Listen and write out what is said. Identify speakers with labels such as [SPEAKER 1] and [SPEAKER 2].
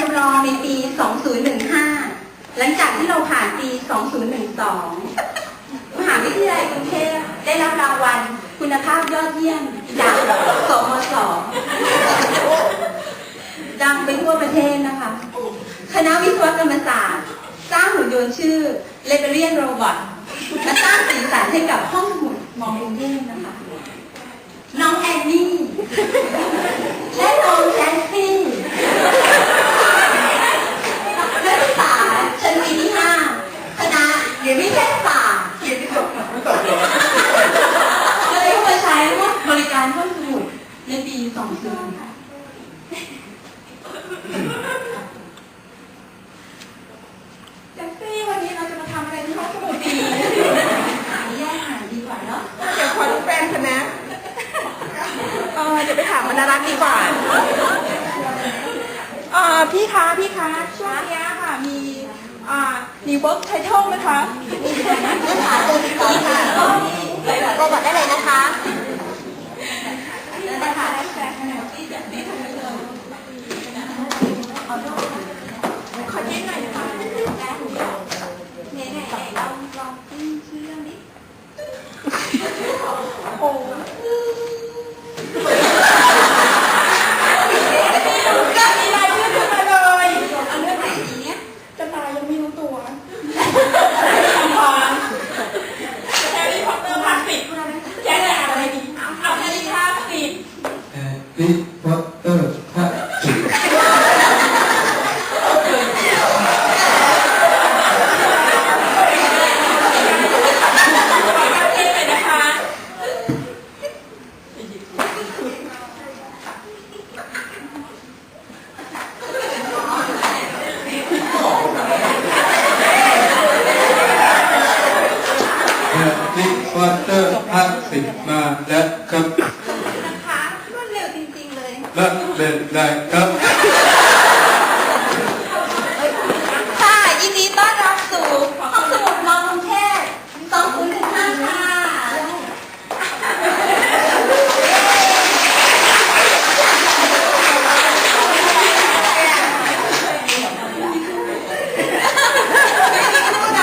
[SPEAKER 1] จำลองในปี 2015 หลังจากที่เราผ่านปี 2012 มหาวิทยาลัยกรุงเทพได้รับรางวัลคุณภาพยอดเยี่ยมจากสมศดังไปทั่วประเทศนะคะ คณะวิศวกรรมศาสตร์ สร้างหุ่นยนต์ชื่อ l i b e r i a n Robot มาสร้างสีสันให้กับห้องสมุดมองกรุงเทพนะคะ น้องแอนนี่ และน้องแจสซี่นักศึกษาชั้นปีที่ห้าคณะเรียนวิทยาศาสตร์เกียรติศกก็เลยเข้ามาใช้บริการห้องสมุดในปี 20ค่ะ
[SPEAKER 2] แจ็คซี่วันนี้เราจะมาทำอะไรที่ห้องสมุดดี
[SPEAKER 1] หาแยกหาดีกว่าเนาะ
[SPEAKER 2] เดี๋ยวขอดูแฟนเถอะนะเออเดี๋ยวไปถามมนารักดีกว่าเออพี่คะพี่คะช่วงเนี้ยค่ะมีอ่ามีเวิร์กไทเทิลไหมคะ
[SPEAKER 1] โรบอทได้เลยนะคะ
[SPEAKER 2] ขอยืนหน่อยนะคะ
[SPEAKER 1] เนี่ยเนี่ยลองลองชื่อชื่อเรื่องนี้
[SPEAKER 2] โอ้ก็มีรายชื่อขึ้นมาเลย
[SPEAKER 1] เอาเรื่องไหนดีเนี่ย
[SPEAKER 2] จะตายยังไม่ รู้ตัวพรแฮร์รี่พอตเตอร์ภาคสิบแจ็คจะอ่านอะไรดีเอาแฮร์รี่ภาคสิบ
[SPEAKER 3] แฮร์รี่พอตเตอร์ภาคสิบ
[SPEAKER 2] เล่นไปนะคะ
[SPEAKER 3] แฮ ร์รี่พอตเตอร์ภาคสิบมาแล้วครับ
[SPEAKER 1] นะคะรวดเร็วจริงๆเลย
[SPEAKER 3] และเล่นได้ครับ